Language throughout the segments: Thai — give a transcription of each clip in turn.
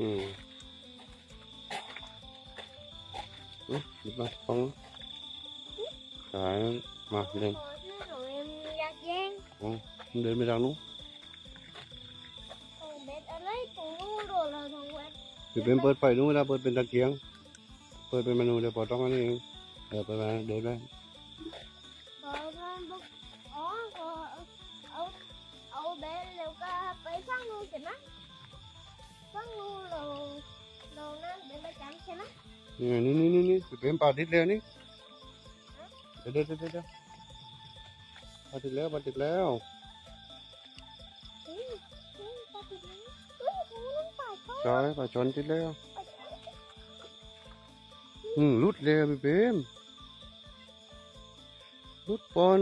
อืมอืมหยิบมาฟองสายมาเดิน ขอชื่อของเอ็มอยากแย่ง อ๋อเดินไปทางนู้น ของเบ็ดอะไรตรงนู้นโดนเราทางเว็บ พี่เป็นเปิดไฟนู้นนะเปิดเป็นตะเกียง เปิดเป็นเมนูเดี๋ยวพอต้องอันนี้เองเดี๋ยวไปมาเดินไป ขอ นี่นี่นี่นี่นี่พี่เป็นปลาติดแล้วนี่เดี๋ยวเดี๋ยวเดี๋ยวเดี๋ยวปลาติดแล้วปลาติดแล้วเฮ้ยเฮ้ยปลาติดแล้วเฮ้าเขาใช่ปลาชนติดแล้วอืมรุดแล้วพี่เป็นรุดปอน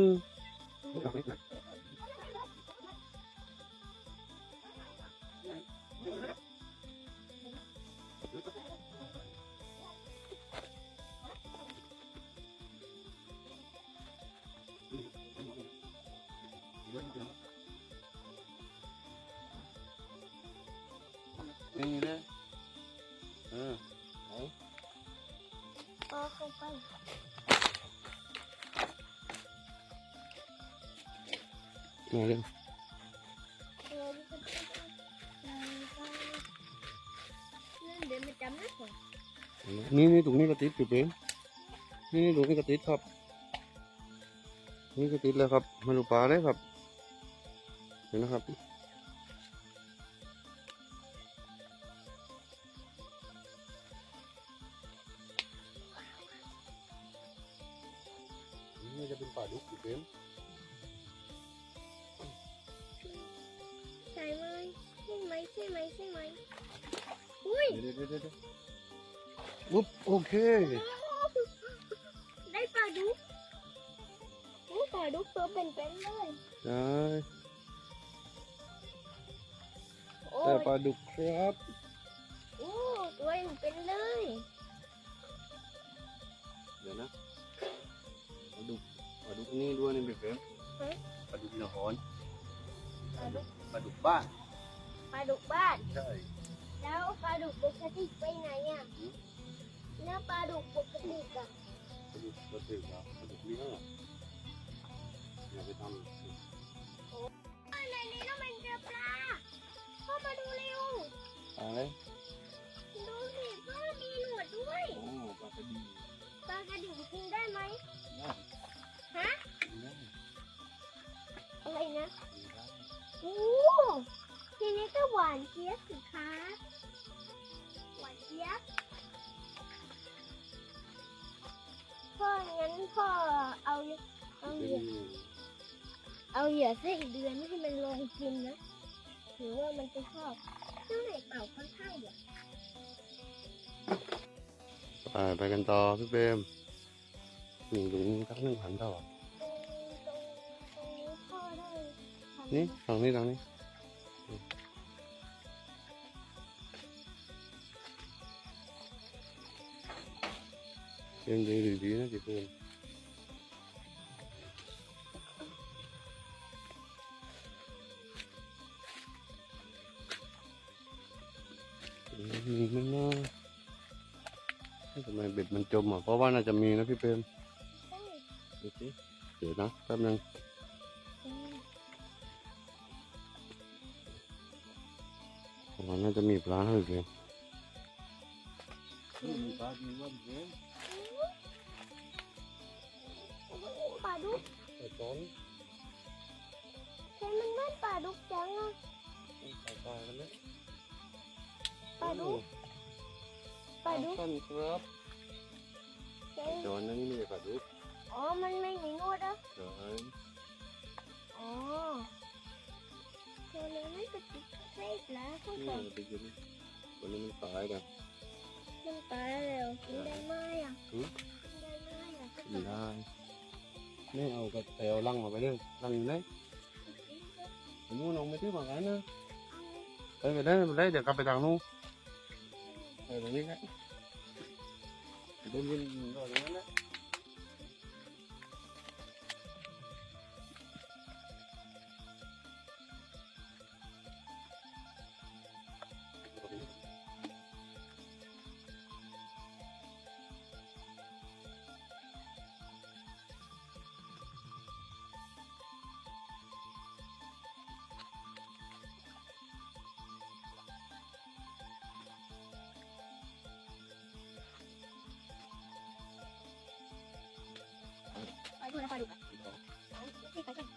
นี่เลยเออปลาเข้าไปมาเร็วเออมันก็จะไปไปนั่นเดี๋ยวมันจำนะผมนี่นี่ตรงนี้ก็ติดพี่เป็นนี่นี่ตรงนี้ก็ติดครับ นี่ก็ติดแล้วครับมาดูปลาเลยครับเห็นนะครับ เป็นปลาดุกพี่เป็นใช่ไหมใช่ไหมใช่ไหมใช่ไหมอุ้ยเดี๋ยวเดี๋ยวเดี๋ยวเดี๋ยวอุ๊บโอเคได้ปลาดุกโอ้ปลาดุกตัวเป็นๆเลยได้โอ้แต่ปลาดุกครับโอ้ตัวเป็นๆเลย เดี๋ยวนะ ปลาดุกนครปลาดุกปลาดุกบ้านปลาดุกบ้าน ใช่แล้วปลาดุกปกติไปไหนอะแล้วปลาดุกปกติอะปลาดุกปลาดุกอะปลาดุกเลี้ยงอะอย่าไปทำในนี้ต้องเป็นเจอปลาเข้ามาดูเร็วอะไรดูสิก็มีหนวดด้วยโอ้ปลากระดีปลากระดิ่งกินได้ไหมได้ฮะ วานเจี๊ยบสิคะหวานเจี๊ยบพ่องั้นพ่อเอาเอาเหเป็ยื่อนเอาเหยื่อใส่เดือนให้มันลงกินนะถือว่ามันจะชอบซึ่งไหนเป่าค่อนข้างเยอะไปไปกันต่อพี่เบมนี่ตรงนี้สักหนึ่งพันต่อตรงตรงตรงนี้พ่อได้ทำนี่ทางนี้ทางนี้ ยังดีดีๆนะพี่เบมมีมันนะทำไมเบ็ดมันจมอะ เพราะว่าน่าจะมีนะพี่เปรมได้ดูสิเดี๋ยวนะแป๊บนึงได้ผมว่าน่าจะมีปลาให้พี่เปรมปลาดุ กไปต้นใช่มันนั่นปลาดุกจังอะไปปลากันเลยปลาดุกปลาดุกสั้นครับใช่จอนนั่นนี่ไม่ใช่ปลาดุกอ๋อ มันไม่มีนวดอะใช่อ๋อตัวนี้ไม่กระติกเล็กแล้วเขานี่บอกมันติดอยู่นี่วันนี้มันตายกันมันตายแล้วกินได้ไหมอะหือกินได้ไหมอะไม่ได้ นี่เอากระเตวลังมาไปเลยลังอยู่ไหนผมนู้นลงไปที่ฝั่งนั้นนะไปไปได้ไปได้เดี๋ยวกลับไปทางนู้นไปตรงนี้ครับเดินวนรอตรงนั้นนะ ปลาดุกอะที่ไปกัน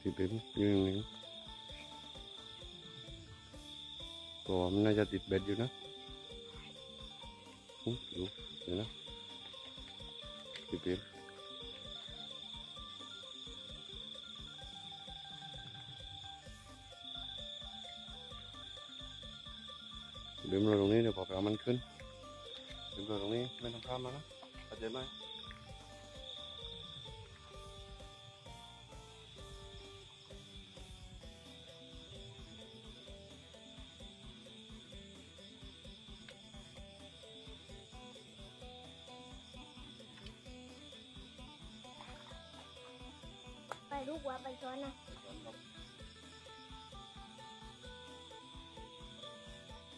พี่ปิ๊มยืนหนึ่งตัวมันน่าจะติดเบ็ดอยู่นะอุ๊ยดูเดี๋ยวนะพี่ปิ๊ม พี่มเราตรงนี้เดี๋ยวพอไปเอามันขึ้นพี่มเราตรงนี้ไม่ต้องข้ามมานะเข้าใจไหมไปลูกว่าไปซ้อนนะได้ปลาหมาตั้งไว้โชว์ดีมาเนี่ยเอามาข้างนอกเพราะ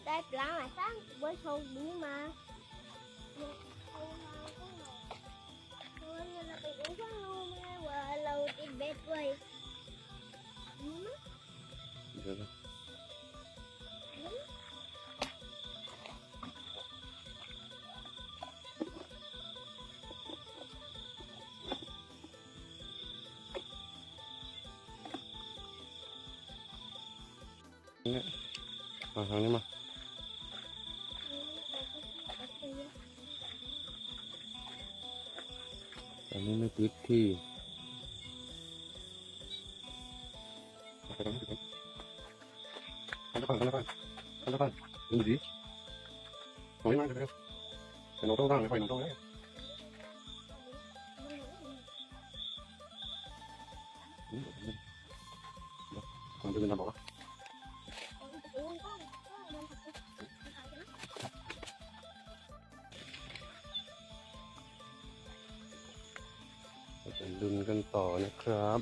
ว่าเราไปดูข้างนอ อันนี้ไม่ติดที่ไปตรงนี้ไปอันละพันอันละพันอันละพันดูดิโอ้ยมาเลยวเดี๋ยวเป็นน้องต้องตั้งเลยไปน้องต้องเลยอืมเดี๋ยวเดี๋ยวก่อนจะเป็นทำบอกว่า จะลุ้นกันต่อนะครับ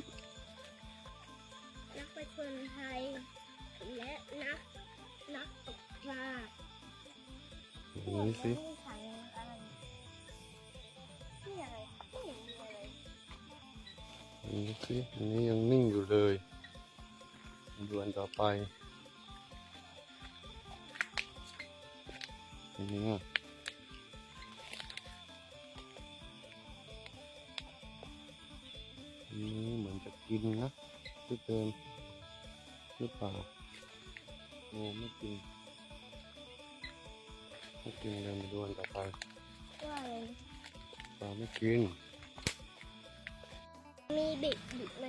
นักประชนไทย และนักนักตกปลานี่สินี่สั่งอะไรนี่อะไรนี่อะไรนี่สิอันนี้ยังนิ่งอยู่เลยดูอันต่อไปอันนี้อ่ กินนะพี่เติมหรือเปล่าโอ้ไม่กินไม่กินเลยมาดูอันต่อไปก็อะไรปลาไม่กินมีบิดบิดไหม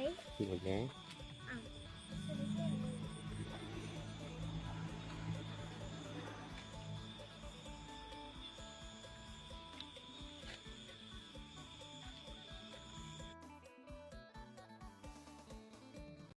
หมดแล้ว